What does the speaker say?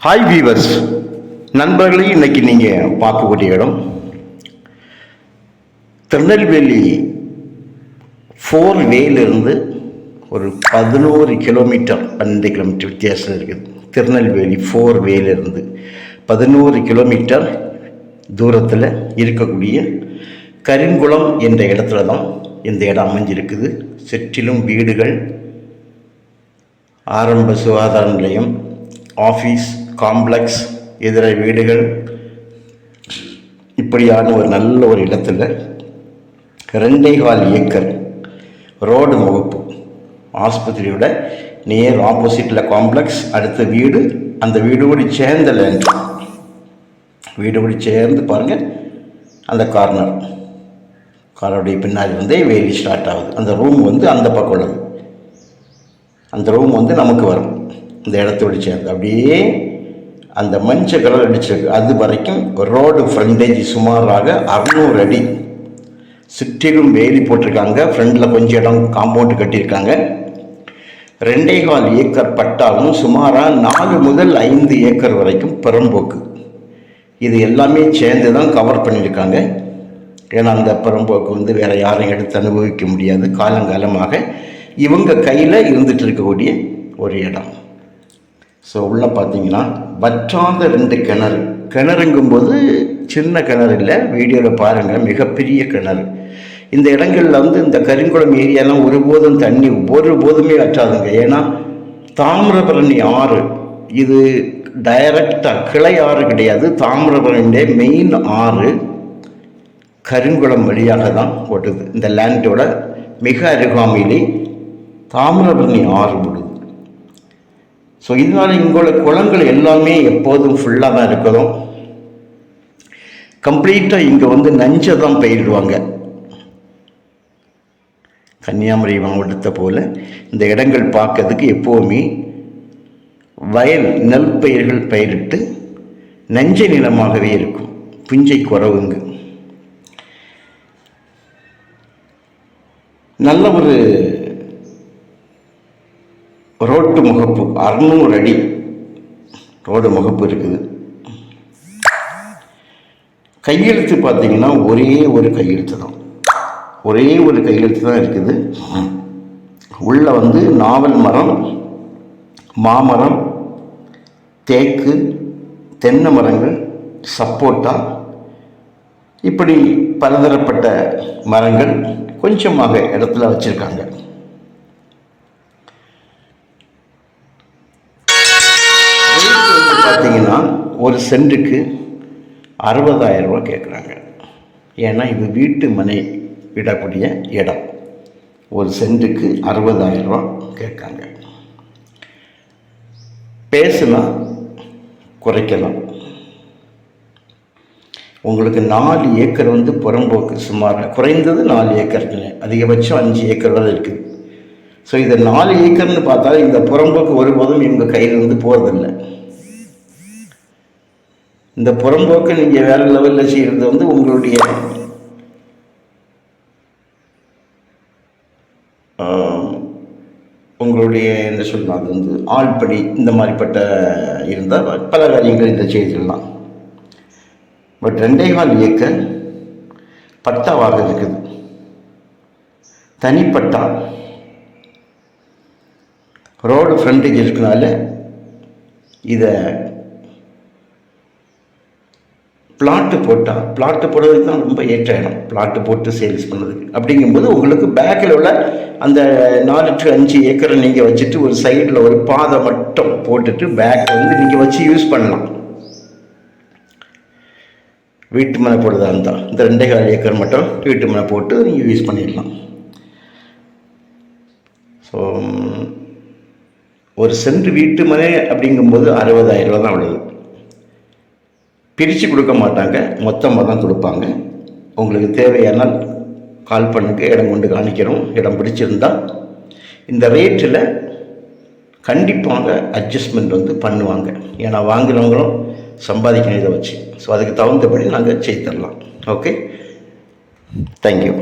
Hi viewers நண்பர்களே இன்னைக்கு நீங்கள் பார்க்கக்கூடிய இடம் திருநெல்வேலி ஃபோர் வேலிருந்து ஒரு பதினோரு கிலோமீட்டர் பன்னெண்டு கிலோமீட்டர் வித்தியாசம் இருக்குது திருநெல்வேலி ஃபோர் வேலிருந்து பதினோரு கிலோமீட்டர் தூரத்தில் இருக்கக்கூடிய கரிங்குளம் என்ற இடத்துல தான் இந்த இடம் அமைஞ்சிருக்குது. சுற்றிலும் வீடுகள் ஆரம்ப சுகாதார நிலையம் ஆஃபீஸ் காம்ப்ளெக்ஸ் இதர வீடுகள். இப்படியான ஒரு நல்ல ஒரு இடத்துல ரெண்டே கால் ஏக்கர் ரோடு முகப்பு ஆஸ்பத்திரியோட நேர் ஆப்போசிட்டில் காம்ப்ளெக்ஸ் அடுத்த வீடு அந்த வீடோடு சேர்ந்த லேண்ட் வீடோடு சேர்ந்து பாருங்கள் அந்த கார்னர் காரோடைய பின்னாடி இருந்தே வேலி ஸ்டார்ட் ஆகுது. அந்த ரூம் வந்து அந்த பக்கம் உள்ளது. அந்த ரூம் வந்து நமக்கு வரும். இந்த இடத்தோடு சேர்ந்து அப்படியே அந்த மஞ்சள் கலர் அடிச்சிருக்கு. அது வரைக்கும் ரோடு ஃப்ரண்டேஜ் சுமாராக அறுநூறு அடி சுற்றிலும் வேலி போட்டிருக்காங்க. ஃப்ரண்டில் கொஞ்சம் இடம் காம்பவுண்டு கட்டியிருக்காங்க. ரெண்டே கால் ஏக்கர் பட்டாலும் சுமாராக நாலு முதல் ஐந்து ஏக்கர் வரைக்கும் பெரும்போக்கு. இது எல்லாமே சேர்ந்து தான் கவர் பண்ணியிருக்காங்க. ஏன்னா அந்த பெரும்போக்கு வந்து வேறு யாரும் எடுத்து அனுபவிக்க முடியாது. காலங்காலமாக இவங்க கையில் இருந்துகிட்டு இருக்கக்கூடிய ஒரு இடம். ஸோ உள்ளே பார்த்தீங்கன்னா வற்றாத ரெண்டு கிணறு. கிணறுங்கும்போது சின்ன கிணறு இல்லை வீடியோவில் பாருங்கள் மிகப்பெரிய கிணறு. இந்த இடங்களில் வந்து இந்த கருங்குளம் ஏரியாலாம் ஒருபோதும் தண்ணி ஒரு போதுமே வற்றாதுங்க. ஏன்னா தாமிரபரணி ஆறு இது டைரக்டாக கிளை ஆறு கிடையாது. தாமிரபரணியுடைய மெயின் ஆறு கருங்குளம் வழியாக தான் ஓட்டுது இந்த லேண்டோட மிக அருகாமையிலே தாமிரபரணி ஆறு ஓடுது ஸோ இதனால் இங்குள்ள குளங்கள் எல்லாமே எப்போதும் ஃபுல்லாக தான் இருக்கணும். கம்ப்ளீட்டாக இங்கே வந்து நஞ்சை தான் பயிரிடுவாங்க. கன்னியாகுமரி மாவட்டத்தை போல் இந்த இடங்கள் பார்க்கறதுக்கு எப்போவுமே வயல் நெல் பயிர்கள் பயிரிட்டு நஞ்சை நிலமாகவே இருக்கும். புஞ்சை குறவுங்க. நல்ல ஒரு ரோட்டு முகப்பு அறுநூறு அடி ரோடு முகப்பு இருக்குது. கையெழுத்து பார்த்தீங்கன்னா ஒரே ஒரு கையெழுத்து தான். ஒரே ஒரு கையெழுத்து தான் இருக்குது. உள்ளே வந்து நாவல் மரம் மாமரம் தேக்கு தென்னை மரங்கள் சப்போட்டா இப்படி பலதரப்பட்ட மரங்கள் கொஞ்சமாக இடத்துல வச்சுருக்காங்க. ஒரு சென்ட்டுக்கு அறுபதாயிரம் ரூபா கேட்குறாங்க. ஏன்னா இது வீட்டு மனை விடக்கூடிய இடம். ஒரு சென்ட்டுக்கு அறுபதாயிரம் ரூபா கேட்காங்க. பேசலாம் குறைக்கலாம். உங்களுக்கு நாலு ஏக்கர் வந்து புறம்போக்கு சுமார் குறைந்தது நாலு ஏக்கர் அதிகபட்சம் அஞ்சு ஏக்கர் வரை இருக்குது ஸோ இதை நாலு ஏக்கர்னு பார்த்தா இந்த புறம்போக்கு ஒருபோதும் இவங்க கையிலிருந்து போகிறதில்ல இந்த புறம்போக்கு நீங்கள் வேறு லெவலில் செய்கிறது வந்து உங்களுடைய உங்களுடைய என்ன சொல்லலாம் அது வந்து ஆள்படி இந்த மாதிரிப்பட்ட இருந்தால் பல காரியங்கள் இதை செய்திடலாம். பட் ரெண்டே கால் இயக்க பட்டாவாக இருக்குது. தனிப்பட்டா ரோடு ஃப்ரண்டேஜ் இருக்கனால இதை பிளாட்டு போட்டால் பிளாட்டு போடுறதுக்கு தான் ரொம்ப ஏற்ற இடம். பிளாட்டு போட்டு சேல்ஸ் பண்ணுறதுக்கு. அப்படிங்கும்போது உங்களுக்கு பேக்கில் உள்ள அந்த நாலு டு அஞ்சு ஏக்கரை நீங்கள் வச்சுட்டு ஒரு சைடில் ஒரு பாதை மட்டும் போட்டுட்டு பேக்கை வந்து நீங்கள் வச்சு யூஸ் பண்ணலாம். வீட்டு மனை போடுறதா இருந்தால் இந்த ரெண்டே கால் ஏக்கர் மட்டும் வீட்டு மனை போட்டு நீங்கள் யூஸ் பண்ணிடலாம். ஸோ ஒரு சென்ட் வீட்டு மனை அப்படிங்கும்போது அறுபதாயிரம் ரூபா தான் உள்ளது. பிரித்து கொடுக்க மாட்டாங்க. மொத்தமாக தான் கொடுப்பாங்க. உங்களுக்கு தேவையானால் கால் பண்ணுங்க. இடம் கொண்டு காணிக்கிறோம். இடம் பிடிச்சிருந்தா இந்த ரேட்டில் கண்டிப்பாக அட்ஜஸ்ட்மெண்ட் வந்து பண்ணுவாங்க. ஏன்னா வாங்குகிறவங்களும் சம்பாதிக்கணும் இதை வச்சு. ஸோ அதுக்கு தகுந்தபடி நாங்கள் செய்து தரலாம் ஓகே தேங்க்யூ